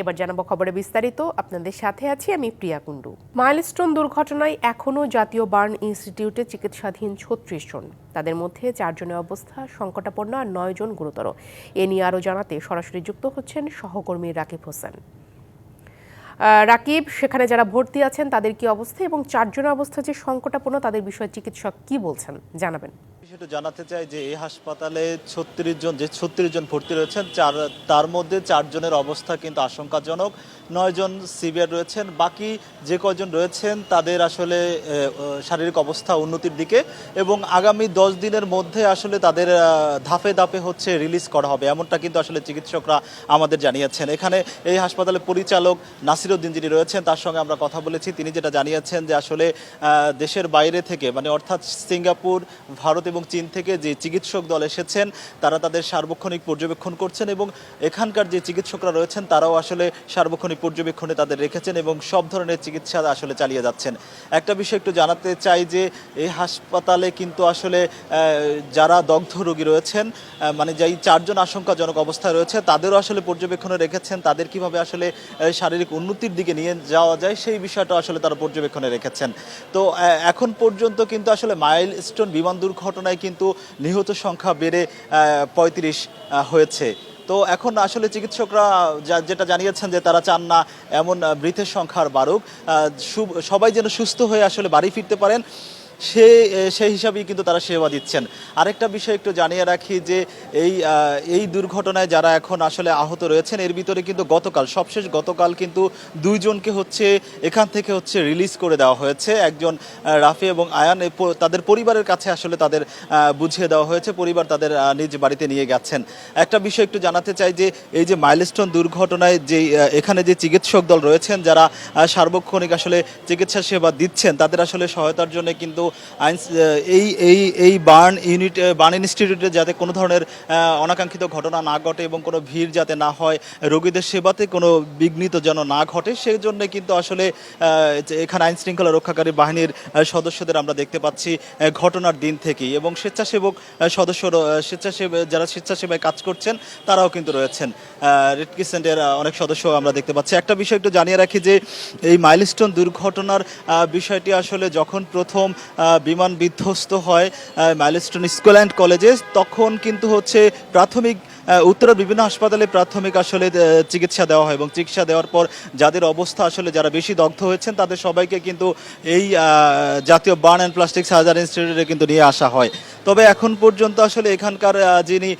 এবার জানাব খবরে বিস্তারিত। আপনাদের সাথে আছি আমি প্রিয়া কুণ্ডু। মাইলস্টোন দুর্ঘটনায় এখনও জাতীয় বার্ন ইনস্টিটিউটে চিকিৎসাধীন ছত্রিশ জন। তাদের মধ্যে চারজনের অবস্থা সংকটাপন্ন আর নয় জন গুরুতর। এ নিয়ে আরও জানাতে সরাসরি যুক্ত হচ্ছেন সহকর্মী রাকিব হোসেন। রাকিব, সেখানে যারা ভর্তি আছেন তাদের কি অবস্থা এবং চারজনের অবস্থা যে সংকটাপন্ন তাদের বিষয়ে চিকিৎসক কি বলছেন জানাবেন। বিষয়টা জানাতে চাই যে এই হাসপাতালে ছত্রিশ জন, যে ছত্রিশ জন ভর্তি রয়েছেন, চার, তার মধ্যে চারজনের অবস্থা কিন্তু আশঙ্কাজনক। নয়জন সিভিয়ার রয়েছেন, বাকি যে কয়জন রয়েছেন তাদের আসলে শারীরিক অবস্থা উন্নতির দিকে এবং আগামী দশ দিনের মধ্যে আসলে তাদের ধাপে ধাপে হচ্ছে রিলিজ করা হবে, এমনটা কিন্তু আসলে চিকিৎসকরা আমাদের জানিয়েছেন। এখানে এই হাসপাতালের পরিচালক নাসিরউদ্দিন যিনি রয়েছেন, তার সঙ্গে আমরা কথা বলেছি। তিনি যেটা জানিয়েছেন যে আসলে দেশের বাইরে থেকে মানে অর্থাৎ সিঙ্গাপুর, ভারত এবং চীন থেকে যে চিকিৎসক দল এসেছেন, তারা তাদের সার্বক্ষণিক পর্যবেক্ষণ করছেন এবং এখানকার যে চিকিৎসকরা রয়েছেন, তারাও আসলে সার্বক্ষণিক পর্যবেক্ষণে তাদের রেখেছেন এবং সব ধরনের চিকিৎসা আসলে চালিয়ে যাচ্ছেন। একটা বিষয় একটু জানাতে চাই যে, এই হাসপাতালে কিন্তু আসলে যারা দগ্ধ রোগী রয়েছেন মানে যেই চারজন আশঙ্কাজনক অবস্থায় রয়েছে, তাদেরও আসলে পর্যবেক্ষণে রেখেছেন, তাদের কীভাবে আসলে শারীরিক উন্নতির দিকে নিয়ে যাওয়া যায়, সেই বিষয়টা আসলে তারা পর্যবেক্ষণে রেখেছেন। তো এখন পর্যন্ত কিন্তু আসলে মাইল স্টোন বিমান দুর্ঘটনায় কিন্তু নিহত সংখ্যা বেড়ে পঁয়ত্রিশ হয়েছে। তো এখন আসলে চিকিৎসকরা যেটা জানিয়েছেন যে তারা চান না এমন মৃতের সংখ্যার বাড়ুক। সবাই যেন সুস্থ হয়ে আসলে বাড়ি ফিরতে পারেন। সে সেই হিসাবেই কিন্তু তারা সেবা দিচ্ছেন। আরেকটা বিষয় একটু জানিয়ে রাখি যে এই এই দুর্ঘটনায় যারা এখন আসলে আহত রয়েছেন, এর ভিতরে কিন্তু গতকাল, সবশেষ গতকাল কিন্তু দুইজনকে হচ্ছে এখান থেকে হচ্ছে রিলিজ করে দেওয়া হয়েছে। একজন রাফি এবং আয়ান তাদের পরিবারের কাছে আসলে তাদের বুঝিয়ে দেওয়া হয়েছে। পরিবার তাদের নিজ বাড়িতে নিয়ে গেছেন। একটা বিষয় একটু জানাতে চাই যে এই যে মাইলস্টোন দুর্ঘটনায় যে এখানে যে চিকিৎসক দল রয়েছেন, যারা সার্বক্ষণিক আসলে চিকিৎসা সেবা দিচ্ছেন, তাদের আসলে সহায়তার জন্য কিন্তু আইন এই এই এই বার্ন ইউনিট বার্ন ইনস্টিটিউটে যাতে কোনো ধরনের অনাকাঙ্ক্ষিত ঘটনা না ঘটে এবং কোনো ভিড় যাতে না হয়, রোগীদের সেবাতে কোনো বিঘ্নিত যেন না ঘটে সেই জন্য কিন্তু আসলে এখানে আইন শৃঙ্খলা রক্ষাকারী বাহিনীর সদস্যদের আমরা দেখতে পাচ্ছি ঘটনার দিন থেকেই এবং স্বেচ্ছাসেবক সদস্য স্বেচ্ছাসেবক যারা স্বেচ্ছাসেবায় কাজ করছেন, তারাও কিন্তু রয়েছেন। রেড ক্রিসেন্টের অনেক সদস্য আমরা দেখতে পাচ্ছি। একটা বিষয় একটু জানিয়ে রাখি যে, এই মাইলস্টোন দুর্ঘটনার বিষয়টি আসলে যখন প্রথম বিমান বিধ্বস্ত হয় মাইলস্টোন স্কুল অ্যান্ড কলেজে তখন কিন্তু হচ্ছে প্রাথমিক উত্তরের বিভিন্ন হাসপাতালে প্রাথমিক আসলে চিকিৎসা দেওয়া হয় এবং চিকিৎসা দেওয়ার পর যাদের অবস্থা আসলে যারা বেশি দগ্ধ হয়েছেন, তাদের সবাইকে কিন্তু এই জাতীয় বার্ন অ্যান্ড প্লাস্টিক সার্জারি ইনস্টিটিউটে কিন্তু নিয়ে আসা হয়। তবে এখন পর্যন্ত আসলে এখানকার যিনি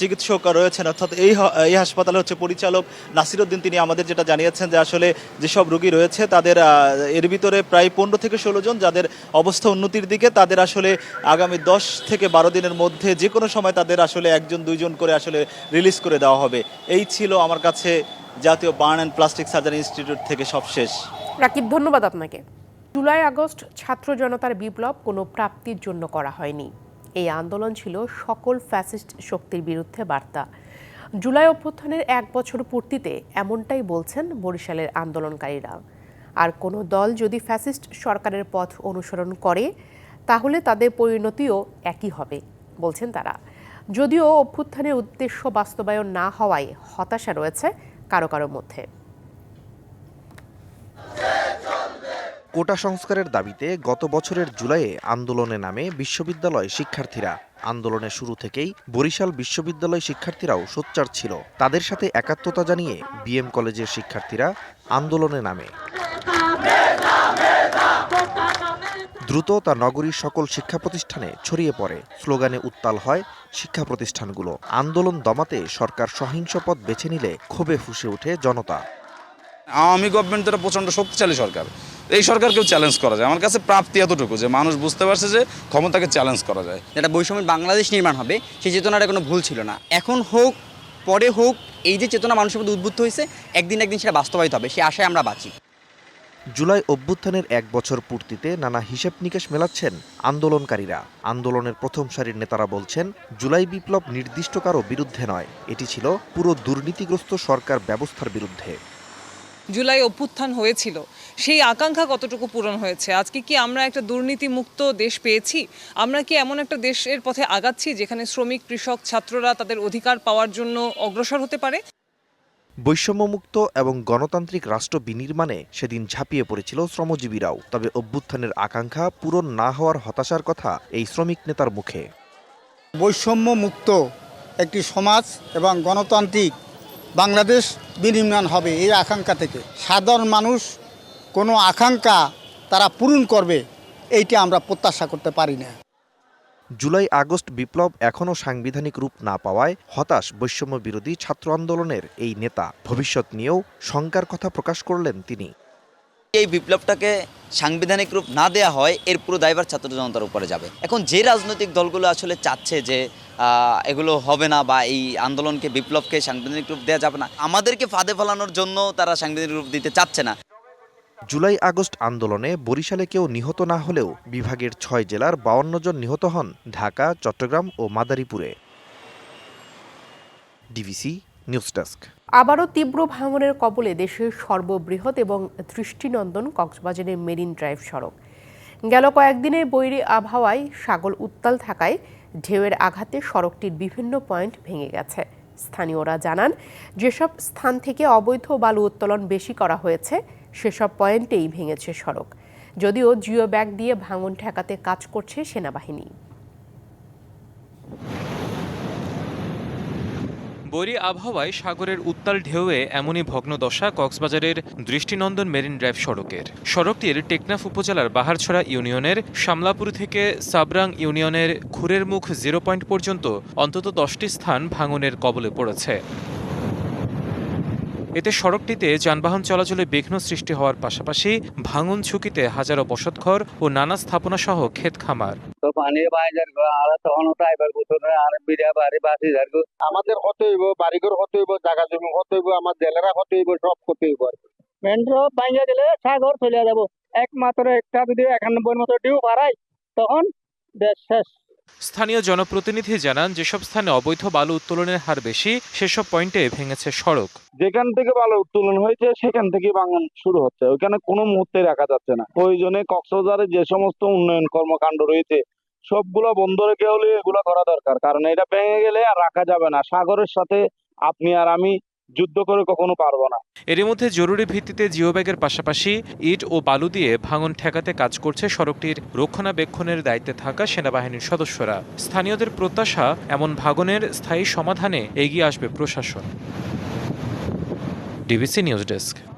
চিকিৎসক রয়েছেন, অর্থাৎ এই এই হাসপাতালে হচ্ছে পরিচালক নাসিরউদ্দিন তিনি আমাদের যেটা জানিয়েছেন যে আসলে যেসব রোগী রয়েছে, তাদের এর ভিতরে প্রায় পনেরো থেকে ষোলো জন যাদের অবস্থা উন্নতির দিকে, তাদের আসলে আগামী দশ থেকে বারো দিনের মধ্যে যে কোনো সময় তাদের আসলে একজন, দুইজন করে আসলে রিলিজ করে দেওয়া হবে। এই ছিল আমার কাছে জাতীয় burn and plastic surgery institute থেকে সবশেষ। রাকিব, ধন্যবাদ আপনাকে। জুলাই আগস্ট ছাত্র জনতার বিপ্লব কোনো প্রাপ্তির জন্য করা হয়নি। এই আন্দোলন ছিল সকল ফ্যাসিস্ট শক্তির বিরুদ্ধে বার্তা। জুলাই অভ্যুত্থানের এক বছর পূর্তিতে এমনটাই বলছেন বরিশালের আন্দোলনকারীরা। আর কোনো দল যদি ফ্যাসিস্ট সরকারের পথ অনুসরণ করে, তাহলে তাদের পরিণতিও একই হবে, বলছেন তারা। যদিও অভ্যুত্থানের উদ্দেশ্য বাস্তবায়ন না হওয়ায় হতাশা রয়েছে কারও কারও মধ্যে। কোটা সংস্কারের দাবিতে গত বছরের জুলাইয়ে আন্দোলনে নামে বিশ্ববিদ্যালয় শিক্ষার্থীরা। আন্দোলনের শুরু থেকেই বরিশাল বিশ্ববিদ্যালয় শিক্ষার্থীরাও সোচ্চার ছিল। তাদের সাথে একাত্মতা জানিয়ে বিএম কলেজের শিক্ষার্থীরা আন্দোলনে নামে। দ্রুত তা নগরীর সকল শিক্ষা প্রতিষ্ঠানে ছড়িয়ে পড়ে। স্লোগানে উত্তাল হয় শিক্ষা প্রতিষ্ঠানগুলো আন্দোলন দমাতে সরকার সহিংস পথ বেছে নিলে ক্ষোভে ফুসে ওঠে জনতা। আওয়ামী গভর্নমেন্ট তো প্রচণ্ড শক্তিশালী সরকার। এই সরকারকেও চ্যালেঞ্জ করা যায়। আমার কাছে প্রাপ্তি এতটুকু যে মানুষ বুঝতে পারছে যে ক্ষমতাকে চ্যালেঞ্জ করা যায়। যেটা বৈষম্যের বাংলাদেশ নির্মাণ হবে সেই চেতনাটা কোনো ভুল ছিল না। এখন হোক পরে হোক এই যে চেতনা মানুষের মধ্যে উদ্বুদ্ধ হয়েছে একদিন একদিন সেটা বাস্তবায়িত হবে। সে আশায় আমরা বাঁচি। জুলাই অভ্যুত্থানের এক বছর পূর্তিতে নানা হিসেব নিকেশ মেলাচ্ছেন আন্দোলনকারীরা। আন্দোলনের প্রথম সারির নেতারা বলছেন, জুলাই বিপ্লব নির্দিষ্ট কারও বিরুদ্ধে নয়। এটি ছিল পুরো দুর্নীতিগ্রস্ত সরকার ব্যবস্থার বিরুদ্ধে। জুলাই অভ্যুত্থান হয়েছিল। সেই আকাঙ্ক্ষা কতটুকু পূরণ হয়েছে? আজকে কি আমরা একটা দুর্নীতিমুক্ত দেশ পেয়েছি? আমরা কি এমন একটা দেশের পথে আগাচ্ছি যেখানে শ্রমিক, কৃষক, ছাত্ররা তাদের অধিকার পাওয়ার জন্য অগ্রসর হতে পারে? বৈষম্যমুক্ত এবং গণতান্ত্রিক রাষ্ট্র বিনির্মাণে সেদিন ঝাঁপিয়ে পড়েছিল শ্রমজীবীরাও। তবে অভ্যুত্থানের আকাঙ্ক্ষা পূরণ না হওয়ার হতাশার কথা এই শ্রমিক নেতার মুখে। বৈষম্য মুক্ত একটি সমাজ এবং গণতান্ত্রিক বাংলাদেশ বিনির্মাণ হবে এই আকাঙ্ক্ষা থেকে। সাধারণ মানুষ কোনো আকাঙ্ক্ষা তারা পূরণ করবে, এইটা আমরা প্রত্যাশা করতে পারি না। জুলাই আগস্ট বিপ্লব এখনও সাংবিধানিক রূপ না পাওয়ায় হতাশ বৈষম্য বিরোধী ছাত্র আন্দোলনের এই নেতা। ভবিষ্যৎ নিয়েও শঙ্কার কথা প্রকাশ করলেন তিনি। এই বিপ্লবটাকে সাংবিধানিক রূপ না দেয়া হয়, এর পুরো দায়ভার ছাত্র জনতার উপরে যাবে। এখন যে রাজনৈতিক দলগুলো আসলে চাচ্ছে যে এগুলো হবে না বা এই আন্দোলনকে, বিপ্লবকে সাংবিধানিক রূপ দেওয়া যাবে না, আমাদেরকে ফাঁদে ফেলানোর জন্য তারা সাংবিধানিক রূপ দিতে চাচ্ছে না। জুলাই আগস্ট আন্দোলনে বরিশালে কেউ নিহত না হলেও বিভাগের ছয় জেলার বাউন্ন জন নিহত হন ঢাকা, চট্টগ্রাম ও মাদারীপুরে। DBC news desk. আবারও তীব্র ভাঙনের কবলে দেশের সর্ববৃহৎ এবং দৃষ্টিনন্দন কক্সবাজারের মেরিন ড্রাইভ সড়ক। গেল কয়েকদিনে বৈরী আবহাওয়ায় সাগল উত্তাল থাকায় ঢেউয়ের আঘাতে সড়কটির বিভিন্ন পয়েন্ট ভেঙে গেছে। স্থানীয়রা জানান, যেসব স্থান থেকে অবৈধ বালু উত্তোলন বেশি করা হয়েছে সেসব পয়েন্টেই ভেঙেছে সড়ক। যদিও জিও ব্যাগ দিয়ে ভাঙন ঠেকাতে কাজ করছে সেনাবাহিনী। বৈরী আবহাওয়ায় সাগরের উত্তাল ঢেউয়ে এমনই ভগ্নদশা কক্সবাজারের দৃষ্টিনন্দন মেরিন ড্রাইভ সড়কের। সড়কটির টেকনাফ উপজেলার বাহারছড়া ইউনিয়নের শামলাপুর থেকে সাবরাং ইউনিয়নের খুরের মুখ জিরো পয়েন্ট পর্যন্ত অন্তত দশটি স্থান ভাঙনের কবলে পড়েছে। এতে সড়কটিতে যানবাহন চলাচলে বিঘ্ন সৃষ্টি হওয়ার পাশাপাশি ভাঙন ঝুঁকিতে হাজারো বসতঘর ও নানা স্থাপনা সহ ক্ষেত খামার। তো পানি আর তখন ড্রাইভার গুতরে আর বিড়া বাড়ি বাসি যারগো আমাদের হতে হইব বাড়িঘর হতে হইব জায়গা জমি হতে হইব আমার জেলেরা হতে হইব সব হতে হইব মেন রোড বাইজা দিলে সাগর চলে যাব। একমাত্র একটা যদি একানব্বই মতো ডিউ বাড়াই তখন দেশ শেষ। স্থানীয় জনপ্রতিনিধি জানান, যেসব স্থানে অবৈধ বালু উত্তোলনের হার বেশি, সেসব পয়েন্টে ভেঙেছে সড়ক। যেখান থেকে বালু উত্তোলন হয়েছে, সেখান থেকে ভাঙন শুরু হচ্ছে। ওইখানে কোনো মুহূর্তে রাখা যাচ্ছে না। প্রয়োজনে কক্সবাজারে যে সমস্ত উন্নয়ন কর্মকাণ্ড রয়েছে, সবগুলো বন্ধ রেখে হলে এগুলো করা দরকার। কারণ এটা ভেঙে গেলে আর রাখা যাবে না। সাগরের সাথে আপনি আর আমি যুদ্ধ করে কখনো পারব না। এরই মধ্যে জরুরি ভিত্তিতে জিও ব্যাগের পাশাপাশি ইট ও বালু দিয়ে ভাঙন ঠেকাতে কাজ করছে সড়কটির রক্ষণাবেক্ষণের দায়িত্বে থাকা সেনাবাহিনীর সদস্যরা। স্থানীয়দের প্রত্যাশা, এমন ভাঙনের স্থায়ী সমাধানে এগিয়ে আসবে প্রশাসন। DBC news desk.